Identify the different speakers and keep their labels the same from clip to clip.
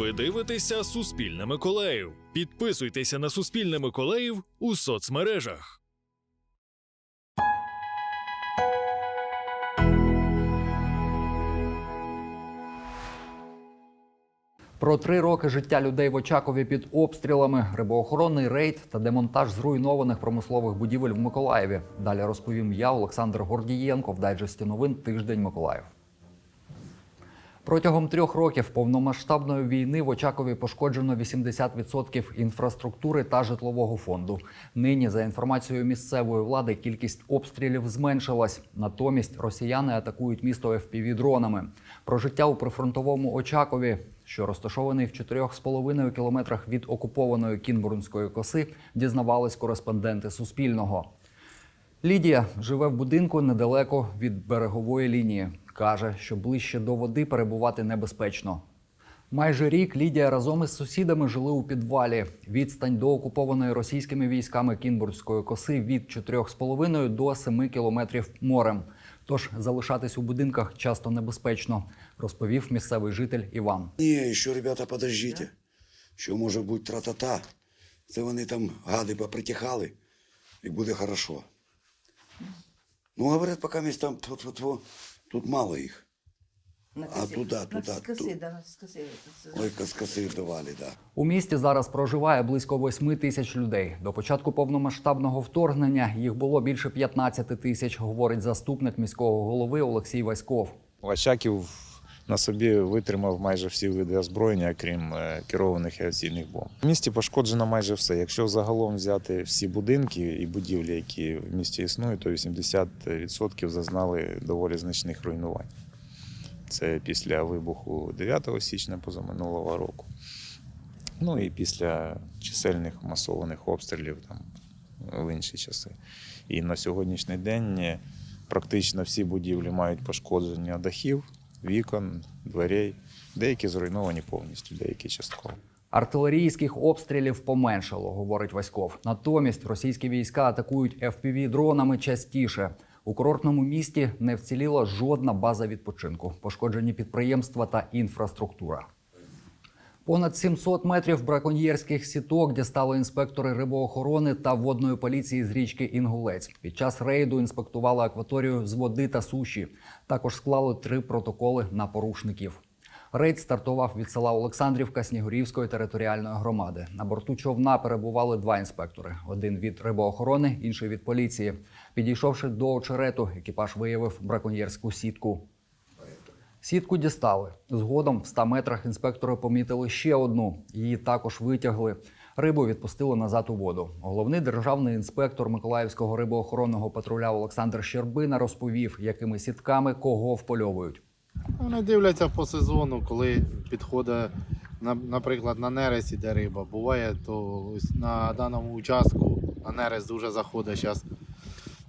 Speaker 1: Ви дивитеся Суспільне Миколаїв. Підписуйтеся на Суспільне Миколаїв у соцмережах.
Speaker 2: Про три роки життя людей в Очакові під обстрілами, рибоохоронний рейд та демонтаж зруйнованих промислових будівель в Миколаєві. Далі розповім я, Олександр Гордієнко, в дайджесті новин Тиждень Миколаїв. Протягом трьох років повномасштабної війни в Очакові пошкоджено 80% інфраструктури та житлового фонду. Нині, за інформацією місцевої влади, кількість обстрілів зменшилась. Натомість росіяни атакують місто fpv дронами. Про життя у прифронтовому Очакові, що розташований в 4,5 кілометрах від окупованої Кінбурнської коси, дізнавались кореспонденти Суспільного. Лідія живе в будинку недалеко від берегової лінії. Каже, що ближче до води перебувати небезпечно. Майже рік Лідія разом із сусідами жили у підвалі. Відстань до окупованої російськими військами Кінбурзької коси від 4,5 до 7 кілометрів морем. Тож залишатись у будинках часто небезпечно, розповів місцевий житель Іван.
Speaker 3: Ні, що, ребята, подождіть. Що може бути тра-та-та. Це вони там гади попритихали, і буде хорошо. Ну, говорять, поки місць там тьфу-тьфу-тьфу, тут мало їх.
Speaker 4: На
Speaker 3: А туда,
Speaker 4: На
Speaker 3: туда,
Speaker 4: с косы, да, скаси.
Speaker 3: Ой, каскаси давали, да.
Speaker 2: У місті зараз проживає близько 8 тисяч людей. До початку повномасштабного вторгнення їх було більше 15 тисяч, говорить заступник міського голови Олексій Васьков.
Speaker 5: Очаків на собі витримав майже всі види озброєння, крім е, керованих авіаційних бомб. В місті пошкоджено майже все. Якщо загалом взяти всі будинки і будівлі, які в місті існують, то 80% зазнали доволі значних руйнувань. Це після вибуху 9 січня позаминулого року. Ну і після чисельних масованих обстрілів там, в інші часи. І на сьогоднішній день е, практично всі будівлі мають пошкодження дахів, вікон, дверей. Деякі зруйновані повністю, деякі частково.
Speaker 2: Артилерійських обстрілів поменшало, говорить Васьков. Натомість російські війська атакують fpv дронами частіше. У курортному місті не вціліла жодна база відпочинку, пошкоджені підприємства та інфраструктура. Понад 700 метрів браконьєрських сіток дістали інспектори рибоохорони та водної поліції з річки Інгулець. Під час рейду інспектували акваторію з води та суші. Також склали три протоколи на порушників. Рейд стартував від села Олександрівка Снігурівської територіальної громади. На борту човна перебували два інспектори: один від рибоохорони, інший від поліції. Підійшовши до очерету, екіпаж виявив браконьєрську сітку. Сітку дістали. Згодом в 100 метрах інспектори помітили ще одну. Її також витягли. Рибу відпустили назад у воду. Головний державний інспектор Миколаївського рибоохоронного патруля Олександр Щербина розповів, якими сітками кого впольовують.
Speaker 6: Вони дивляться по сезону, коли підходить, на- наприклад, на нерест іде риба. Буває, то на даному участку на нерест дуже заходить зараз.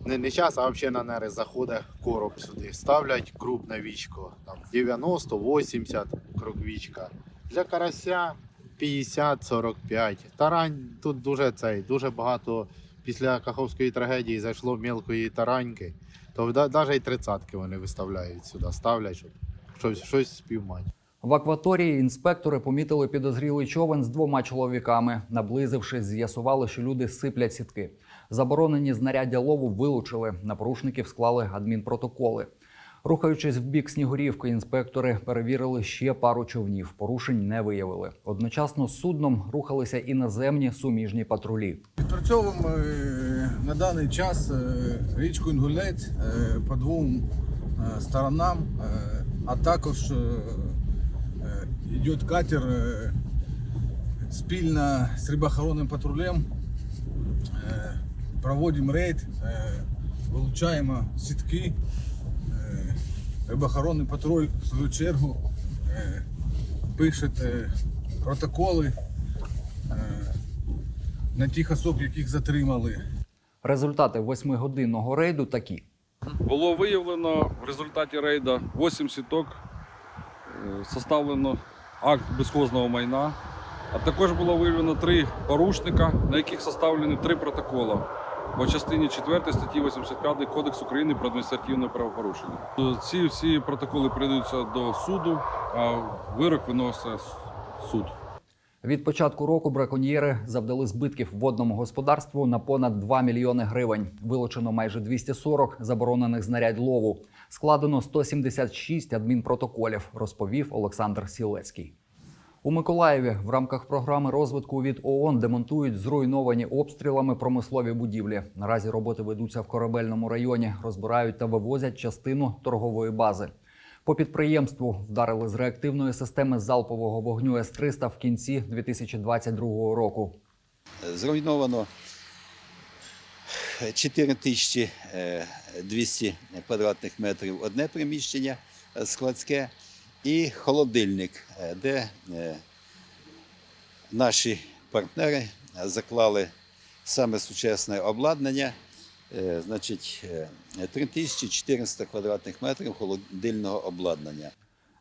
Speaker 6: Не, не час, а взагалі на нерест заходить короб сюди. Ставлять крупне вічко. Там 90-80 кроквічка. Для карася 50-45. Тарань тут дуже цей, дуже багато після Каховської трагедії зайшло мілкої тараньки. То навіть і тридцятки вони виставляють сюди, ставлять, щоб щось, щось спіймати.
Speaker 2: В акваторії інспектори помітили підозрілий човен з двома чоловіками. Наблизившись, з'ясували, що люди сиплять сітки. Заборонені знаряддя лову вилучили. На порушників склали адмінпротоколи. Рухаючись в бік Снігурівки, інспектори перевірили ще пару човнів. Порушень не виявили. Одночасно з судном рухалися і наземні суміжні патрулі.
Speaker 7: Відпрацьовуємо е, на даний час е, річку Інгулець е, по двом сторонам, а також е, катер е, спільно з рибоохоронним патрулем. Е, Проводимо рейд, е, вилучаємо сітки. Рибоохоронний патруль, в свою чергу, пише протоколи на тих особ, яких затримали.
Speaker 2: Результати восьмигодинного рейду такі.
Speaker 8: Було виявлено в результаті рейду 8 сіток, е, составлено акт безхозного майна, а також було виявлено три порушника, на яких составлені три протоколи по частині 4 статті 85 Кодексу України про адміністративне правопорушення. Ці всі протоколи передаються до суду, а вирок виносить суд.
Speaker 2: Від початку року браконьєри завдали збитків водному господарству на понад 2 мільйони гривень. Вилучено майже 240 заборонених знарядь лову. Складено 176 адмінпротоколів, розповів Олександр Сілецький. У Миколаєві в рамках програми розвитку від ООН демонтують зруйновані обстрілами промислові будівлі. Наразі роботи ведуться в корабельному районі, розбирають та вивозять частину торгової бази. По підприємству вдарили з реактивної системи залпового вогню С-300 в кінці 2022 року.
Speaker 4: Зруйновано 4200 квадратних метрів одне приміщення е, складське і холодильник, е, де е, наші партнери заклали саме сучасне обладнання. Е, Значить, е, 3400 квадратних метрів холодильного обладнання.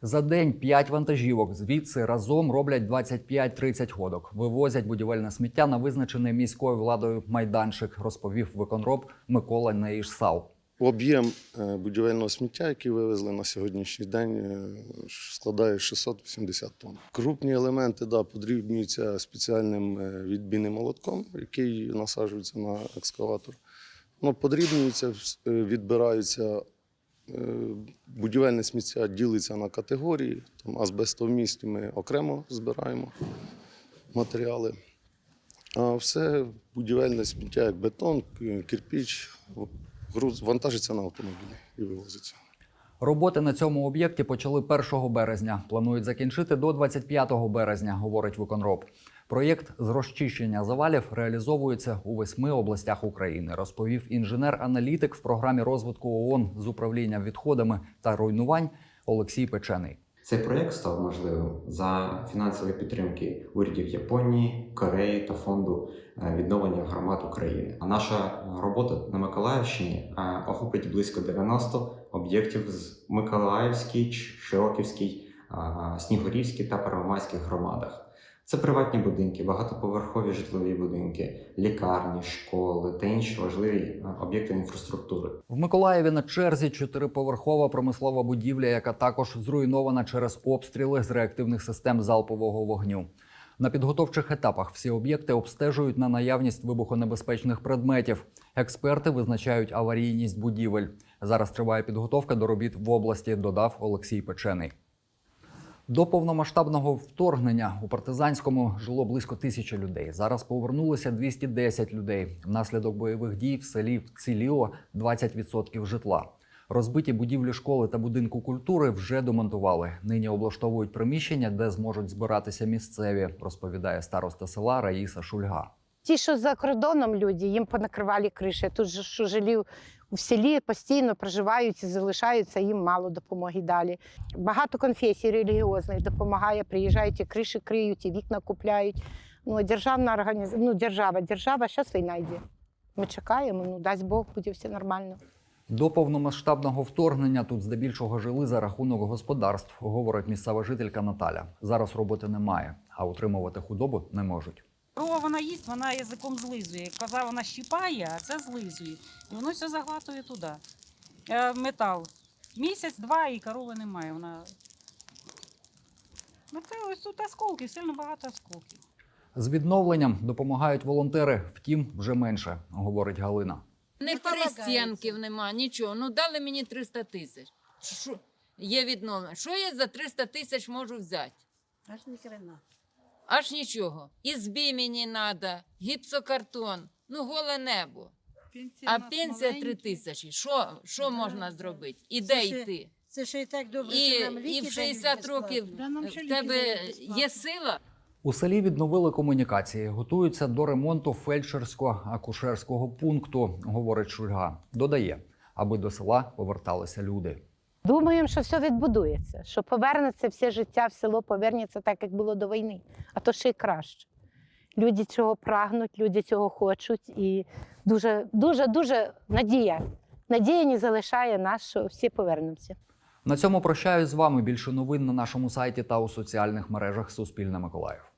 Speaker 2: За день 5 вантажівок звідси разом роблять 25-30 ходок. Вивозять будівельне сміття на визначений міською владою майданчик, розповів виконроб Микола Неїшсал.
Speaker 9: Об'єм е, будівельного сміття, який вивезли на сьогоднішній день, е, складає 680 тонн. Крупні елементи да, подрібнюються спеціальним е, відбійним молотком, який насаджується на екскаватор. Ну, подрібнюються, е, відбираються. е, Будівельне сміття ділиться на категорії. Там азбестовмісті ми окремо збираємо матеріали. А все будівельне сміття, як бетон, кирпіч, груз вантажиться на автомобілі і вивозиться.
Speaker 2: Роботи на цьому об'єкті почали 1 березня. Планують закінчити до 25 березня, говорить виконроб. Проєкт з розчищення завалів реалізовується у восьми областях України, розповів інженер-аналітик в програмі розвитку ООН з управління відходами та руйнувань Олексій Печений.
Speaker 10: Цей проєкт став можливим за фінансової підтримки урядів Японії, Кореї та фонду е, відновлення громад України. А наша робота на Миколаївщині е, охопить близько 90 об'єктів з Миколаївській, Широківській, е, Снігурівській та Первомайській громадах. Це приватні будинки, багатоповерхові житлові будинки, лікарні, школи та інші важливі е, об'єкти інфраструктури.
Speaker 2: В Миколаєві на черзі чотириповерхова промислова будівля, яка також зруйнована через обстріли з реактивних систем залпового вогню. На підготовчих етапах всі об'єкти обстежують на наявність вибухонебезпечних предметів. Експерти визначають аварійність будівель. Зараз триває підготовка до робіт в області, додав Олексій Печений. До повномасштабного вторгнення у партизанському жило близько тисячі людей. Зараз повернулося 210 людей. Внаслідок бойових дій в селі вціліло 20% житла. Розбиті будівлі школи та будинку культури вже демонтували. Нині облаштовують приміщення, де зможуть збиратися місцеві, розповідає староста села Раїса Шульга.
Speaker 11: Ті, що за кордоном люди, їм понакривали криші. Тут же що жили у селі, постійно проживають і залишаються, їм мало допомоги далі. Багато конфесій релігіозних допомагає, приїжджають і криші криють, і вікна купляють. Ну, а державна організація, ну, держава, держава, зараз війна йде. Ми чекаємо, ну дасть Бог, буде все нормально.
Speaker 2: До повномасштабного вторгнення тут здебільшого жили за рахунок господарств, говорить місцева жителька Наталя. Зараз роботи немає, а утримувати худобу не можуть.
Speaker 12: Корова вона їсть, вона язиком злизує. Коза вона щіпає, а це злизує. І воно все заглатує туди. Е, метал. Місяць-два і корови немає. Вона. Ну, це ось тут осколки, сильно багато осколків.
Speaker 2: З відновленням допомагають волонтери, втім, вже менше, говорить Галина.
Speaker 13: Не перестінків нема, нічого. Ну дали мені 300 тисяч. Що? Є відновлення. Що я за 300 тисяч можу взяти?
Speaker 12: Аж ні хрена.
Speaker 13: Аж нічого. Ізбі мені треба, гіпсокартон, ну голе небо. А пенсія 3 тисячі. Що, що можна зробити? І де йти?
Speaker 12: Це ще і так добре,
Speaker 13: І, і в 60 років в тебе є сила.
Speaker 2: У селі відновили комунікації, готуються до ремонту фельдшерсько-акушерського пункту, говорить Шульга. Додає, аби до села поверталися люди.
Speaker 11: Думаємо, що все відбудується, що повернеться все життя в село, повернеться так, як було до війни, а то ще й краще. Люди цього прагнуть, люди цього хочуть, і дуже, дуже, дуже надія. Надія не залишає нас, що всі повернемося.
Speaker 2: На цьому прощаюсь з вами. Більше новин на нашому сайті та у соціальних мережах Суспільне Миколаїв.